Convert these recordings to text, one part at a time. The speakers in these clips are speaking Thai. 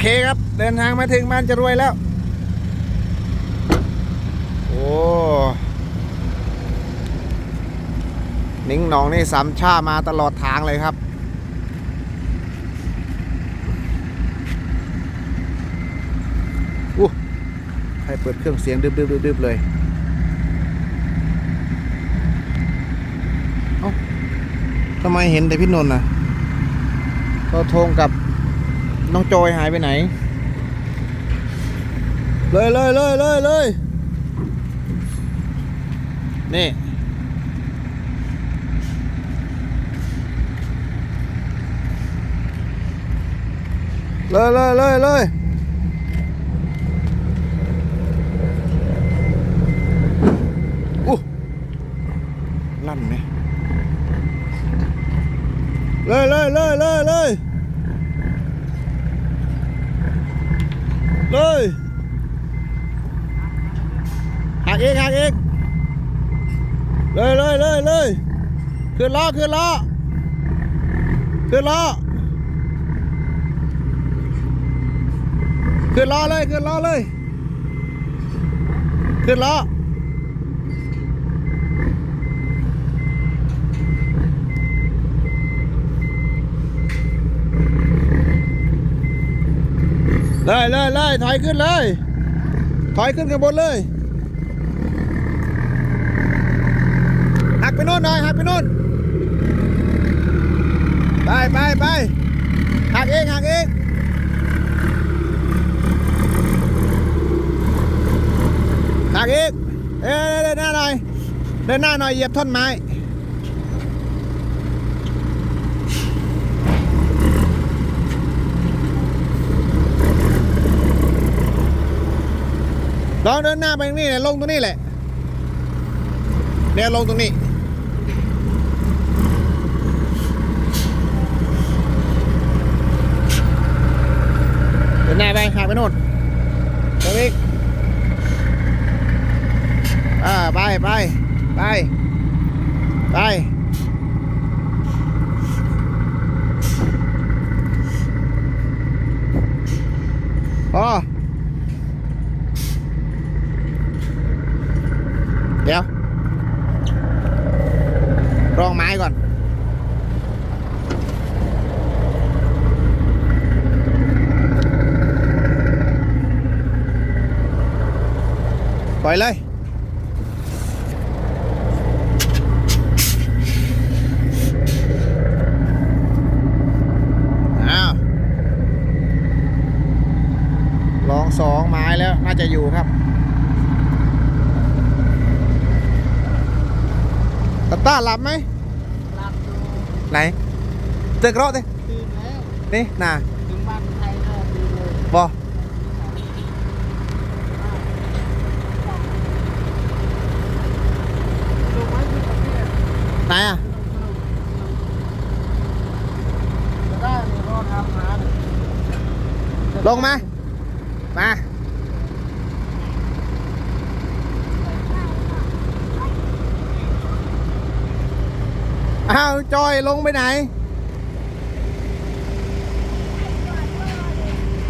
เคครับ เดินทางมาถึงบ้านจะรวยแล้ว โอ้นิ้งหนองนี่สามชามาตลอดทางเลยครับ อู้ใครเปิดเครื่องเสียงดึบๆๆๆเลยเอ้าทำไมเห็นแต่พี่นนท์น่ะก็โทงกับ น้องจอยหายไปไหน เลยเลยเลยเลยเลยนี่ เลยเลยเลยเลยอู้ลั่นไหมเลยเลยเลยเลยเลยเลย หักเองหักเองเลยเลยเลยเลยขึ้นล้อขึ้นล้อขึ้นล้อขึ้นล้อเลยขึ้นล้อเลยขึ้นล้อเลยเลยเลยถอยขึ้นเลย ถอยขึ้นข้างบนเลย กไปโน่นหน่อยหักไปโน่นไปไปไปหักเองหักเองหักอีกเอ้ยเดินหน้าหน่อยเดินหน้าหน่อยเหยียบท่อนไม้ลองเดินหน้าไปตรงนี้แหละลงตรงนี้แหละเนี่ยลงตรงนี้ เดิน หน้าไปหักไปโน่นตรงนี้อ่าไปไปไปไปพอเดี๋ยวรองไม้ก่อน ปล่อยเลยอ้าวลองสองไม้แล้วน่าจะอยู่ครับตาต้าหลับไหมหลับอยู่ไหนเตือนกระโดดดิตื่นแล้วนี่น่ะถึงบ้านไทยก็ตื่นเลยบอ ลงไว้ที่ประเทศ ไหนอะ จะได้เนี่ยรอทำหาเนี่ย ลงมา มา อ้าว จอยลงไปไหน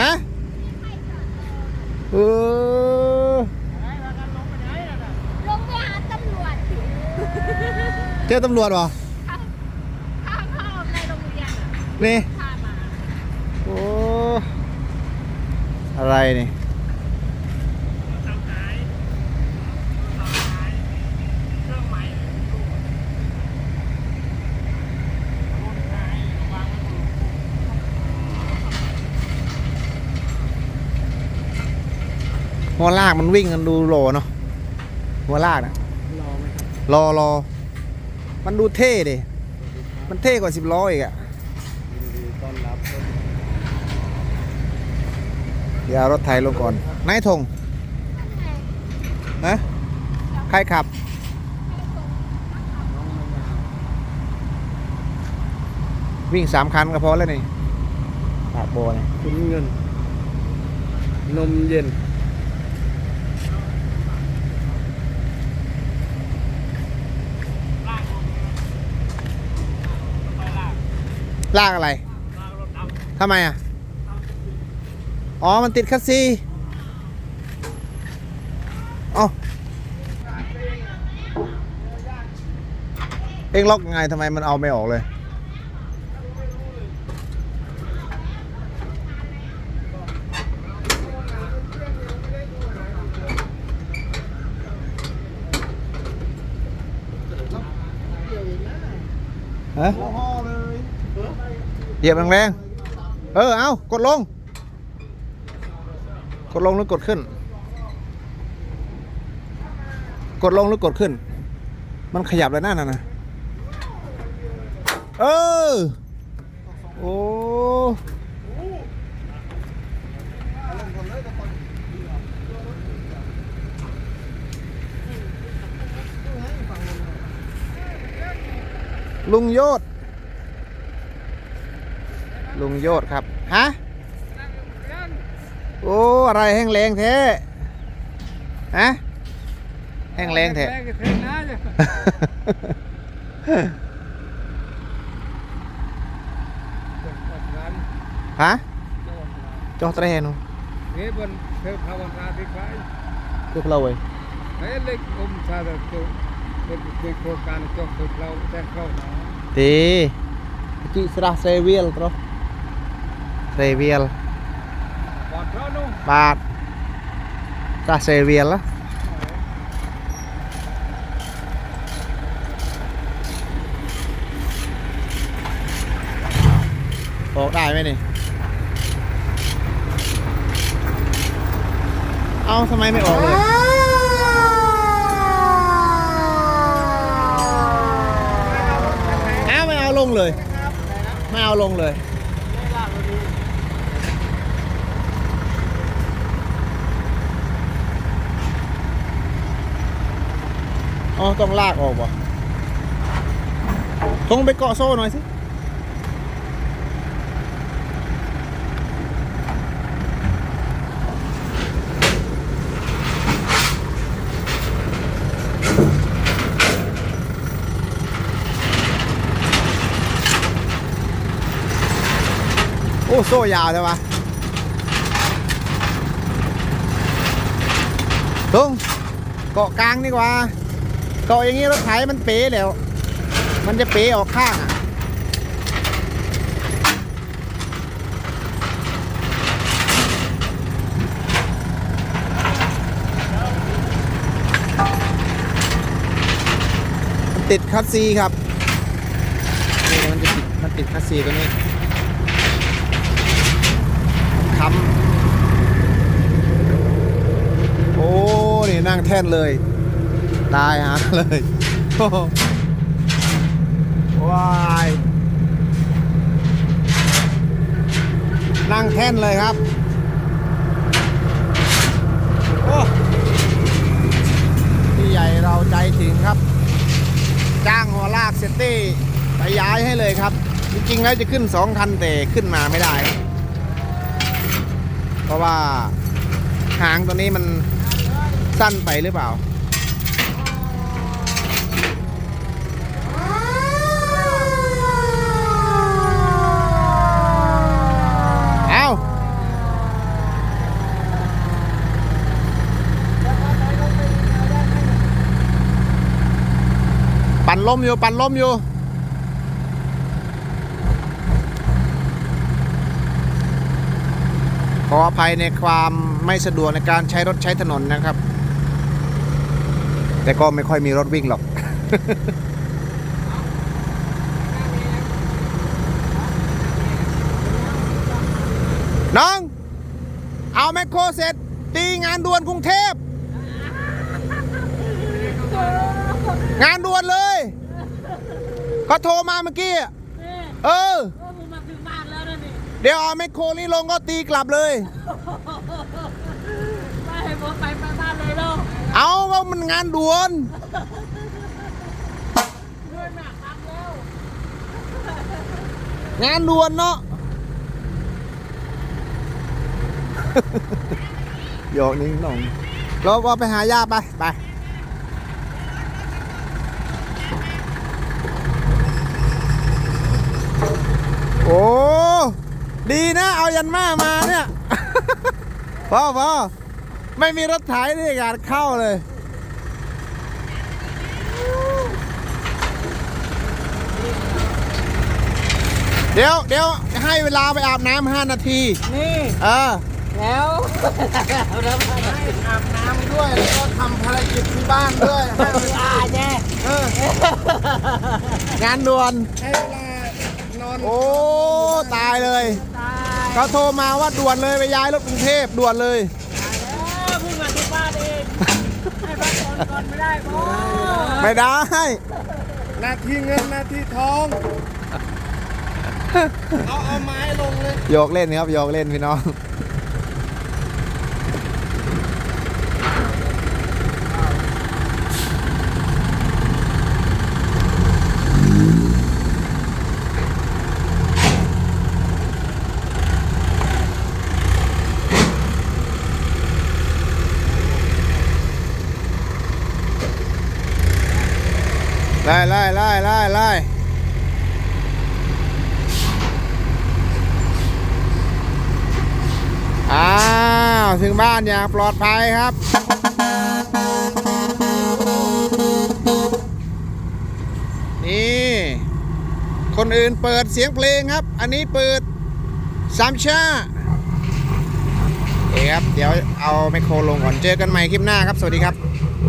ฮะเออลงไปหาตำรวจเจอตำรวจเหรอ ข้างเข้าในโรงเรียนอะ นี่ พามา โอ้ อะไรนี่หัวลากมันวิ่งกันดูโลเนาะหัวลากนะรอไหมครับรอรอ มันดูเท่ดิมันเท่กว่าสิบล้ออีกอะ ยินดีต้อนรับ เดี๋ยวเอารถไทยลงก่อนนายธงนะใครขับ วิ่งสามคันก็พอแล้วนี่ปากโบเนี่ยคุณเงิน นมเย็นลากอะไร ทำไมอะ อ๋อ มันติดคัสซีเอาเอ็งล็อกยังไงทำไมมันเอาไม่ออกเลยฮะห่อเลยเหยียบแรงๆเออ เอากดลง กดลงหรือกดขึ้น กดลงหรือกดขึ้น มันขยับเลยนั่นน่ะนะเออโอ้ลุงโยศลุงโยศครับ ฮะ โอ้อะไรแห้งแรงแท้ฮะแห้งแรงแท้แรงแท้นะเนี่ยจดร้านฮะจดร้านจอดแตรนูเฮ้ยบนเธอภาวนาที่ใครคือเราเว้ยเฮ้ยเล็กอมชาดจุเป็นคุยโครงการจบคือเราแต่เข้าหนาตีจิสระเซเวียลตรอเซเวียลบอดเรานุ่ง บาทสระเซเวียลละออกได้ไหมนี่ เอาทำไมไม่ออกเลยเอาไม่เอาลงเลย ไม่เอาลงเลย อ๋อต้องลากออกวะทงไปเกาะโซ่หน่อยสิโอ้โซ่ยาวเลยวะตรงเกาะกลางดีกว่า เกาะอย่างนี้รถไถมันเป๋แล้ว มันจะเป๋ออกข้างอะติดคัสซีครับนี่มันจะติดมันติดคัสซีตัวนี้ค้ำโอ้ นี่นั่งแท่นเลย ตายหาเลยว้ายนั่งแท่นเลยครับโอ้พี่ใหญ่เราใจถึงครับ จ้างหัวลากเซตตี้ไปย้ายให้เลยครับ จริงๆแล้วจะขึ้นสองคันแต่ขึ้นมาไม่ได้ เพราะว่าหางตัวนี้มันสั้นไปหรือเปล่าปั่น ลมอยู่ ปั่นลมอยู่ ขออภัยในความไม่สะดวกในการใช้รถใช้ถนนนะครับ แต่ก็ไม่ค่อยมีรถวิ่งหรอกน้อง เอาแมคโครเสร็จ ตีงานด่วนกรุงเทพ งานด่วนเลย ก็โทรมาเมื่อกี้ นี่เออ โอ้ผมมาถึงบ้านแล้วนะนี่เดี๋ยวเอาแมคโครนี่ลงก็ตีกลับเลย ไปให้ผมไปไปบ้านเลยเนาะเอาว่ามันงานด่วนด้วยหนักทำแล้วงานด่วนเนาะโยกนิ่งหน่องเราว่าไปหาย่าไป ไป ดีนะ เอายันมามาเนี่ยพ่อพ่อไม่มีรถไถนี่การเข้าเลย เดี๋ยวเดี๋ยวให้เวลาไปอาบน้ำห้านาที นี่ เออ แล้วแล้วมาอาบน้ำด้วย แล้วก็ทำภารกิจที่บ้านด้วยให้เวลาอาแน่งานด่วนให้เวลา นอนโอ้ตายเลยตายเขาโทรมาว่าด่วนเลยไปย้ายรถกรุงเทพด่วนเลยแล้วเพิ่งมาที่บ้านเองให้พักผ่อนก่อนไม่ได้พ่อไม่ได้หน้าที่เงินหน้าที่ทอง เอาเอาไม้ลงเลยโยกเล่นครับโยกเล่นพี่น้อง ไล่ไล่ไล่ไล่ไล่อ้าวาถึงบ้านอย่างปลอดภัยครับ นี่ คนอื่นเปิดเสียงเพลงครับ อันนี้เปิดสามชาเอเคครับ เดี๋ยวเอาไมโครลงก่อนเจอกันใหม่คลิปหน้าครับ สวัสดีครับ